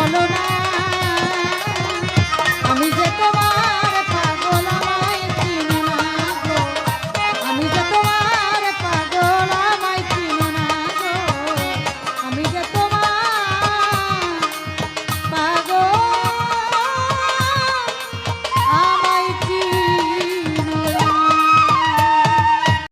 বলো না।